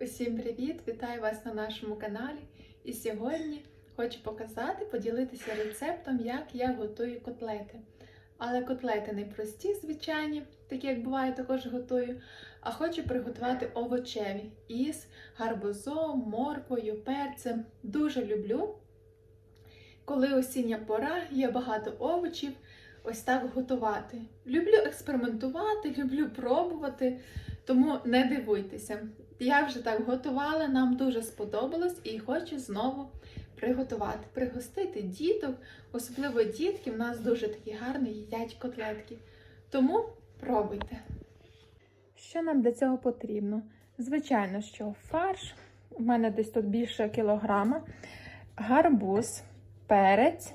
Усім привіт! Вітаю вас на нашому каналі. І сьогодні хочу показати, поділитися рецептом, як я готую котлети. Але котлети не прості, звичайні, такі як буває, також готую. А хочу приготувати овочеві із гарбузом, морквою, перцем. Дуже люблю. Коли осіння пора, є багато овочів, ось так готувати. Люблю експериментувати, люблю пробувати, тому не дивуйтеся. Я вже так готувала, нам дуже сподобалось і хочу знову приготувати, пригостити діток, особливо дітки, в нас дуже такі гарні їдять котлетки. Тому пробуйте. Що нам для цього потрібно? Звичайно, що фарш, у мене десь тут більше кілограма, гарбуз, перець,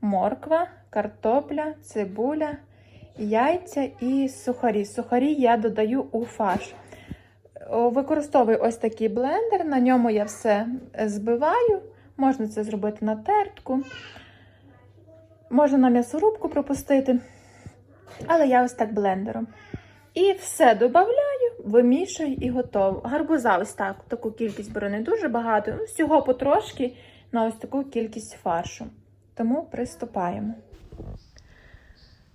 морква, картопля, цибуля, яйця і сухарі. Сухарі я додаю у фарш. Використовую ось такий блендер, на ньому я все збиваю. Можна це зробити на тертку, можна на м'ясорубку пропустити, але я ось так блендером. І все додаю, вимішую і готово. Гарбуза ось так, таку кількість беру не дуже багато, ну, всього потрошки на ось таку кількість фаршу. Тому приступаємо.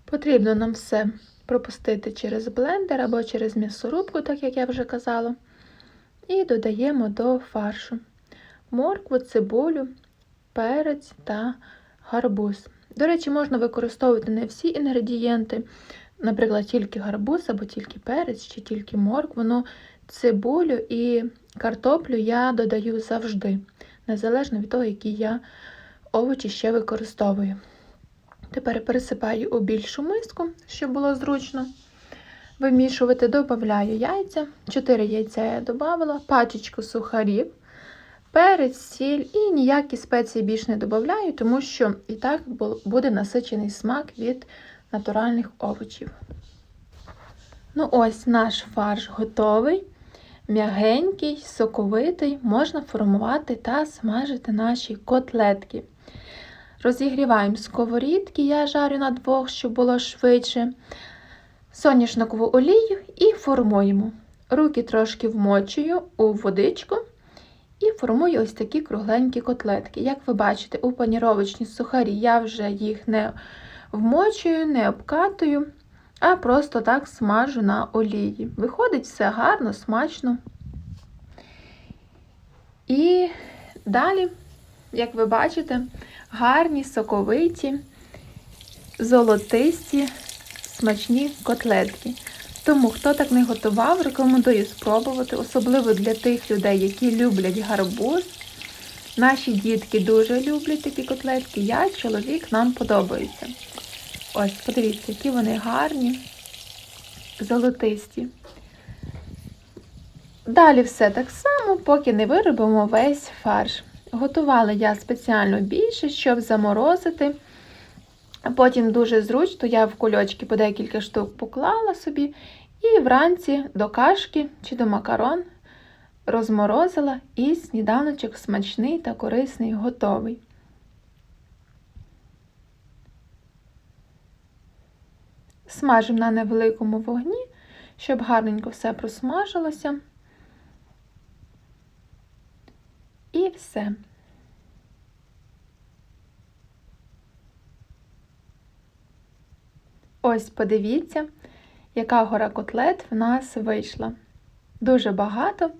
Потрібно нам все пропустити через блендер або через м'ясорубку, так як я вже казала. І додаємо до фаршу моркву, цибулю, перець та гарбуз. До речі, можна використовувати не всі інгредієнти, наприклад, тільки гарбуз, або тільки перець, чи тільки моркву. Ну, цибулю і картоплю я додаю завжди, незалежно від того, які я овочі ще використовую. Тепер пересипаю у більшу миску, щоб було зручно вимішувати, додаю яйця. 4 яйця я додавала, пачечку сухарів, перець, сіль і ніякі спеції більш не додаю, тому що і так буде насичений смак від натуральних овочів. Ну, ось наш фарш готовий, м'ягенький, соковитий, можна формувати та смажити наші котлетки. Розігріваємо сковорідки, я жарю на двох, щоб було швидше. Соняшникову олію і формуємо. Руки трошки вмочую у водичку і формую ось такі кругленькі котлетки. Як ви бачите, у паніровочні сухарі я вже їх не вмочую, не обкатую, а просто так смажу на олії. Виходить все гарно, смачно. І далі, як ви бачите, гарні, соковиті, золотисті, смачні котлетки. Тому, хто так не готував, рекомендую спробувати, особливо для тих людей, які люблять гарбуз. Наші дітки дуже люблять такі котлетки. Я, чоловік, нам подобається. Ось, подивіться, які вони гарні, золотисті. Далі все так само, поки не виробимо весь фарш. Готувала я спеціально більше, щоб заморозити. Потім дуже зручно, я в кульочки по декілька штук поклала собі, і вранці до кашки чи до макарон розморозила, і сніданочок смачний та корисний готовий. Смажимо на невеликому вогні, щоб гарненько все просмажилося. І все. Ось подивіться, яка гора котлет в нас вийшла. Дуже багато,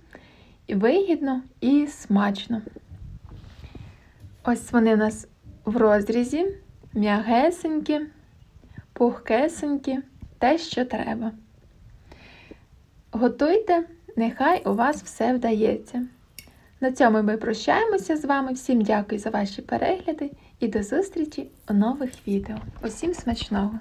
і вигідно, і смачно. Ось вони у нас в розрізі, м'ягесенькі, пухкесенькі, те, що треба. Готуйте, нехай у вас все вдається. На цьому ми прощаємося з вами. Всім дякую за ваші перегляди і до зустрічі у нових відео. Усім смачного!